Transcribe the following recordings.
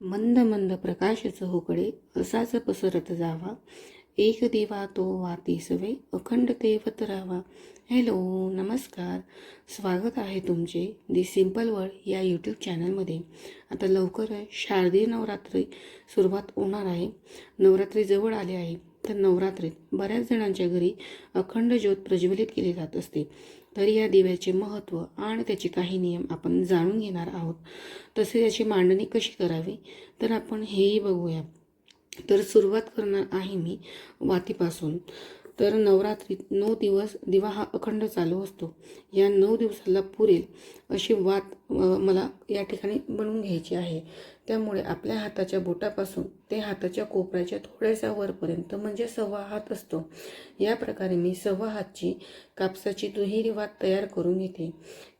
मंद मंद प्रकाश चहूकडे हो असाच पसरत जावा. एक दिवा तो वाती सवे अखंड तेवत राहावा हॅलो नमस्कार. स्वागत आहे तुमचे दी सिंपल वर्ल्ड या यूट्यूब चॅनलमध्ये. आता लवकर शारदीय नवरात्री सुरुवात होणार आहे. नवरात्री जवळ आले आहे तर नवरात्रीत बऱ्याच जणांच्या घरी अखंड ज्योत प्रज्वलित केली जात असते. तर या दिव्याचे महत्त्व आणि त्याचे काही नियम आपण जाणून घेणार आहोत. तसे याची मांडणी कशी करावी? तर आपण हेही बघूया. तर सुरुवात करणार आहे मी वातीपासून. तर नवरात्रीत नऊ दिवस दिवा हा अखंड चालू असतो. या नऊ दिवसाला पुरेल अशी वात मला या ठिकाणी बनवून घ्यायची आहे. त्यामुळे आपल्या हाताच्या बोटापासून ते हाताच्या कोपऱ्याच्या थोड्याशा वरपर्यंत म्हणजे सव्वा हात असतो. या प्रकारे मी सव्वा हातची कापसाची दुहेरी वात तयार करून घेते.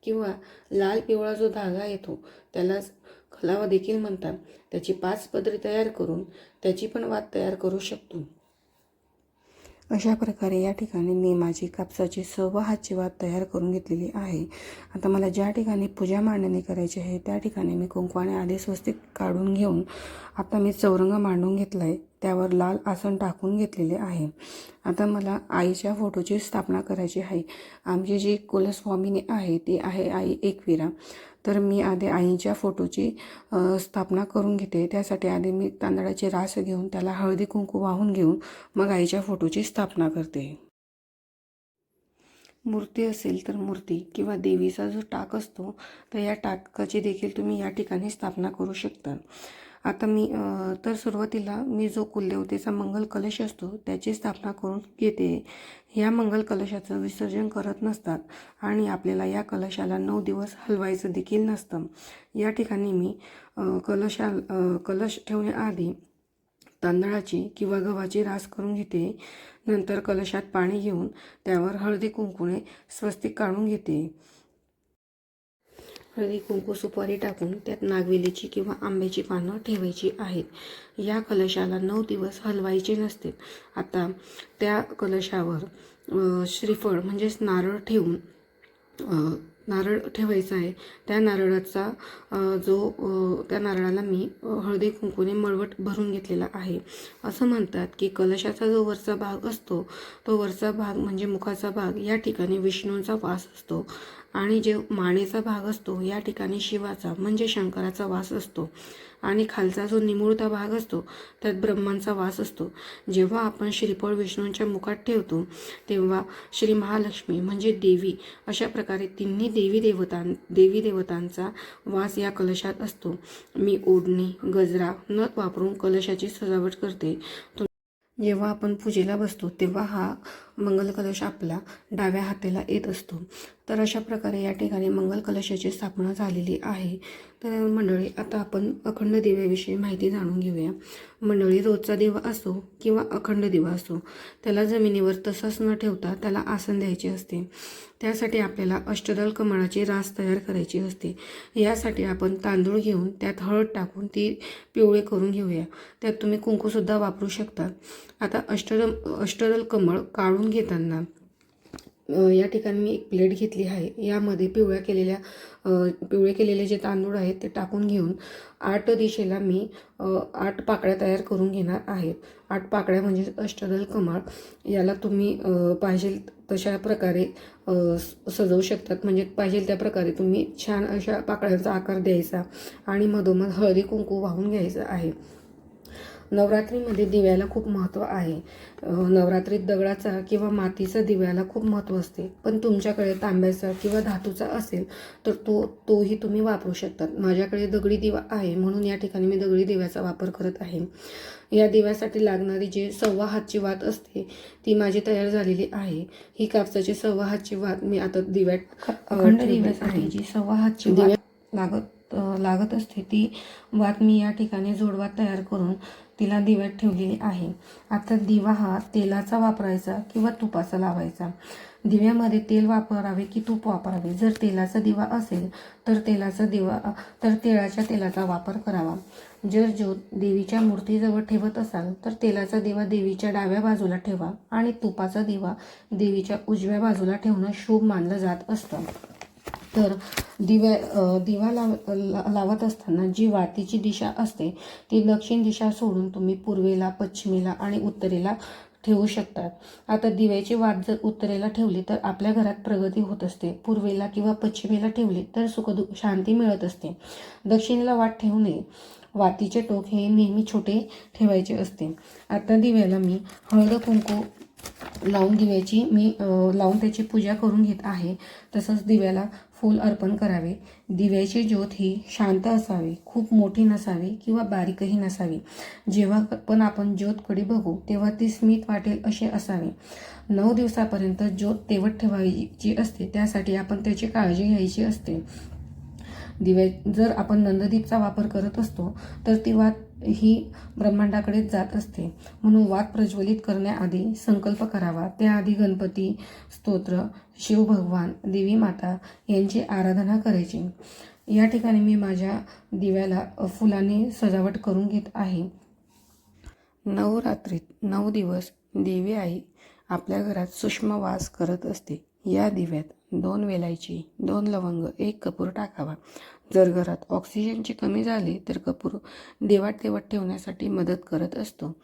किंवा लाल पिवळा जो धागा येतो त्यालाच खलावा देखील म्हणतात. त्याची पाच पदरी तयार करून त्याची पण वात तयार करू शकतो. अशा प्रकारे या ठिकाणी मी माझी कापसाची सव्वा हातची वात तयार करून घेतलेली आहे. आता मला ज्या ठिकाणी पूजा मांडणी करायची आहे त्या ठिकाणी मी कुंकवाने आधी स्वस्तिक काढून घेऊन आता मी चौरंग मांडून घेतला आहे त्यावर लाल आसन टाकून घेतलेले आहे. आता मला आईच्या फोटोची स्थापना करायची आहे. आमची जी कुलस्वामिनी आहे ती आहे आई एकविरा. तर मी आधी आईच्या फोटोची स्थापना करून घेते. त्यासाठी आधी मी तांदळाची रास घेऊन त्याला हळदी कुंकू वाहून घेऊन मग आईच्या फोटोची स्थापना करते. मूर्ती असेल तर मूर्ती किंवा देवीचा जो टाक असतो तर या टाकाची देखील तुम्ही या ठिकाणी स्थापना करू शकता. आता मी तर सुरुवातीला मी जो कुलदेवतेचा मंगल कलश असतो त्याची स्थापना करून घेते. या मंगल कलशाचं विसर्जन करत नसतात आणि आपल्याला या कलशाला नऊ दिवस हलवायचं देखील नसतं. या ठिकाणी मी कलशा कलश ठेवण्याआधी तांदळाची किंवा गव्हाची रास करून घेते. नंतर कलशात पाणी घेऊन त्यावर हळदी कुंकुणे स्वस्तिक काढून घेते. हळदी कुंकू सुपारी टाकून त्यात नागवेलीची किंवा आंब्याची पानं ठेवायची आहेत. या कलशाला नऊ दिवस हलवायचे नसते. आता त्या कलशावर श्रीफळ म्हणजेच नारळ ठेवून नारळ ठेवायचा आहे. त्या नारळाचा जो त्या नारळाला मी हळदी कुंकूने मळवट भरून घेतलेला आहे. असं म्हणतात की कलशाचा जो वरचा भाग असतो तो वरचा भाग म्हणजे मुखाचा भाग या ठिकाणी विष्णूंचा वास असतो. आणि जे मानेचा भाग असतो या ठिकाणी शिवाचा म्हणजे शंकराचा वास असतो. आणि खालचा जो निमुळता भाग असतो त्यात ब्रह्मांचा वास असतो. जेव्हा आपण श्रीफळ विष्णूंच्या मुखात ठेवतो तेव्हा श्री महालक्ष्मी म्हणजे देवी अशा प्रकारे तिन्ही देवी देवतां देवी देवतांचा वास या कलशात असतो. मी ओढणी गजरा नथ वापरून कलशाची सजावट करते. जेव्हा आपण पूजेला बसतो तेव्हा हा मंगल कलश आपला डाव्या हातेला येत असतो. तर अशा प्रकारे या ठिकाणी मंगल कलशाची स्थापना झालेली आहे. तर मंडळी आता आपण अखंड दिव्याविषयी माहिती जाणून घेऊया. मंडळी रोजचा दिवा असो किंवा अखंड दिवा असो त्याला जमिनीवर तसंच न ठेवता त्याला आसन द्यायचे असते. त्यासाठी आपल्याला अष्टदल कमळाची रास तयार करायची असते. यासाठी आपण तांदूळ घेऊन त्यात हळद टाकून ती पिवळे करून घेऊया. त्यात तुम्ही कुंकूसुद्धा वापरू शकता. आता अष्टदम अष्टदल कमळ काढून घेताना या ठिकाणी मी एक प्लेट घेतली आहे. यामध्ये पिवळ्या केलेल्या पिवळे केलेले जे तांदूळ आहेत ते टाकून घेऊन आठ दिशेला मी आठ पाकळ्या तयार करून घेणार आहेत आठ पाकळ्या म्हणजे अष्टदल कमळ. याला तुम्ही पाहिजे तशा प्रकारे स- सजवू शकतात. म्हणजे पाहिजे त्या प्रकारे तुम्ही छान अशा पाकळ्यांचा आकार द्यायचा आणि मधोमध हळदी कुंकू वाहून घ्यायचं आहे. नवरात्रीमध्ये दिव्याला खूप महत्त्व आहे. नवरात्रीत दगडाचा किंवा मातीचा दिव्याला खूप महत्त्व असते. पण तुमच्याकडे तांब्याचा किंवा धातूचा असेल तर तो तोही तुम्ही वापरू शकतात. माझ्याकडे दगडी दिवा आहे म्हणून या ठिकाणी मी दगडी दिव्याचा वापर करत आहे. या दिव्यासाठी लागणारी जी सव्वा हातची वात असते ती माझी तयार झालेली आहे. ही कापसाची सव्वा हातची वात मी आता दिव्यात अखंड दिव्यासाठी जी सव्वा हातची वात लागत लागत असते. ती वात मी या ठिकाणी जोडवात तयार करून तिला दिव्यात ठेवलेली आहे. आता दिवा हा तेलाचा वापरायचा किंवा तुपाचा लावायचा. दिव्यामध्ये तेल वापरावे की तूप वापरावे? जर तेलाचा दिवा असेल तर तेलाचा दिवा तर तिळाच्या तेलाचा वापर करावा. जर ज्योत देवीच्या मूर्तीजवळ ठेवत असाल तर तेलाचा दिवा देवीच्या डाव्या बाजूला ठेवा आणि तुपाचा दिवा देवीच्या उजव्या बाजूला ठेवणं शुभ मानलं जात असतं. तर दिव्या दिवा लाव ला- लावत असताना जी वातीची दिशा असते ती दक्षिण दिशा सोडून तुम्ही पूर्वेला पश्चिमेला आणि उत्तरेला ठेवू शकतात. आता दिव्याची वाट जर उत्तरेला ठेवली तर आपल्या घरात प्रगती होत असते. पूर्वेला किंवा पश्चिमेला ठेवली तर सुखदु शांती मिळत असते. दक्षिणेला वाट ठेवू नये. वातीचे टोक हे नेहमी छोटे ठेवायचे असते. आता दिव्याला मी हळद कुंकू लावून दिव्याची मी लावून त्याची पूजा करून घेत आहे. तसंच दिव्याला फूल अर्पण करावे. दिव्याची ज्योत ही शांत असावी खूप मोठी नसावी किंवा बारीकही नसावी. जेव्हा पण आपण ज्योतकडे बघू तेव्हा ती स्मित वाटेल असे असावे. नऊ दिवसापर्यंत ज्योत तेवत ठेवायची असते त्यासाठी आपण त्याची काळजी घ्यायची असते. दिव्या जर आपण नंददीपचा वापर करत असतो तर ती वात ही ब्रह्मांडाकडे जात असते. म्हणून वाद प्रज्वलित करण्याआधी संकल्प करावा. त्याआधी गणपती स्तोत्र शिवभगवान देवी माता यांची आराधना करायची. या ठिकाणी मी माझ्या दिव्याला फुलांनी सजावट करून घेत आहे. नवरात्रीत नऊ दिवस देवी आई आपल्या घरात सूक्ष्म वास करत असते. या दिव्यात दोन वेलायची दोन लवंग एक कपूर टाकावा. जर घरात ऑक्सिजनची कमी झाली तर कपूर देवाट तेवट ठेवण्यासाठी मदत करत असतो.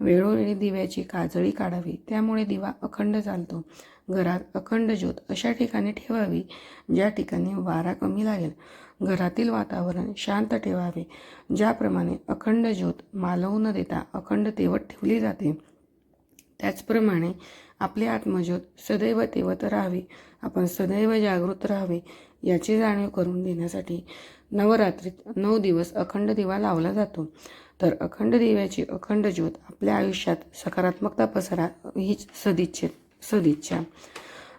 वेळोवेळी दिव्याची काजळी काढावी त्यामुळे दिवा अखंड चालतो. घरात अखंड ज्योत अशा ठिकाणी ठेवावी ज्या ठिकाणी वारा कमी लागेल. घरातील वातावरण शांत ठेवावे ज्याप्रमाणे अखंड ज्योत मालवू न देता अखंड तेवत ठेवली जाते. त्याचप्रमाणे आपली आत्मज्योत सदैव तेवत राहावी. आपण सदैव जागृत राहावे याची जाणीव करून देण्यासाठी नवरात्रीत नऊ दिवस अखंड दिवा लावला जातो. तर अखंड दिव्याची अखंड ज्योत आपल्या आयुष्यात सकारात्मकता पसरा हीच सदिच्छे सदिच्छा.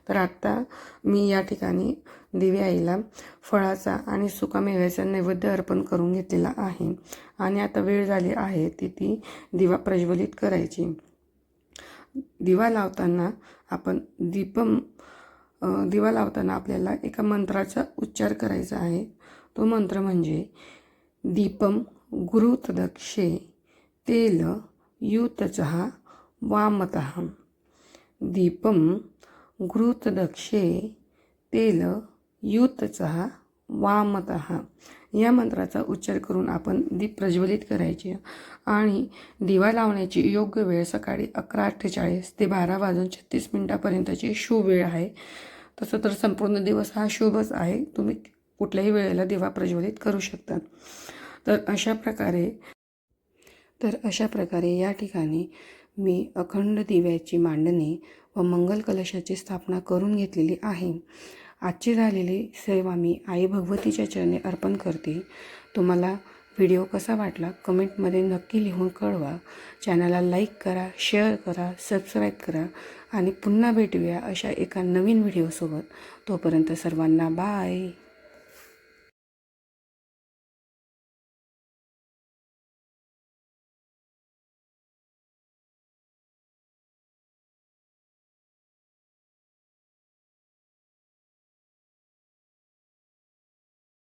तर आत्ता मी या ठिकाणी दिव्या आईला फळाचा आणि सुकामेव्याचा नैवेद्य अर्पण करून घेतलेला आहे. आणि आता वेळ झाली आहे ती ती दिवा प्रज्वलित करायची. दिवा लावताना आपण दीपम दिवा लावताना आपल्याला एका मंत्राचा उच्चार करायचा आहे. तो मंत्र म्हणजे दीपम गुरुतदक्षे तेल युतचहा वामतः। दीपम गुरुतदक्षे तेल युतचहा वामतः। या मंत्राचा उच्चार करून आपण दीप प्रज्वलित करायचे. आणि दिवा लावण्याची योग्य वेळ सकाळी अकरा अठ्ठेचाळीस ते बारा वाजून छत्तीस मिनटापर्यंतची शुभ वेळ आहे. तसं तर संपूर्ण दिवस हा शुभच आहे. तुम्ही कुठल्याही वेळेला दिवा प्रज्वलित करू शकता. तर अशा प्रकारे तर अशा प्रकारे या ठिकाणी मी अखंड दिव्याची मांडणी व मंगल कलशाची स्थापना करून घेतलेली आहे. आजची झालेली सेवा मी आई भगवतीच्या चरणी अर्पण करते. तुम्हाला व्हिडिओ कसा वाटला कमेंटमध्ये नक्की लिहून कळवा. चॅनलला लाईक करा शेअर करा सबस्क्राईब करा आणि पुन्हा भेटूया अशा एका नवीन व्हिडिओसोबत. तोपर्यंत सर्वांना बाय.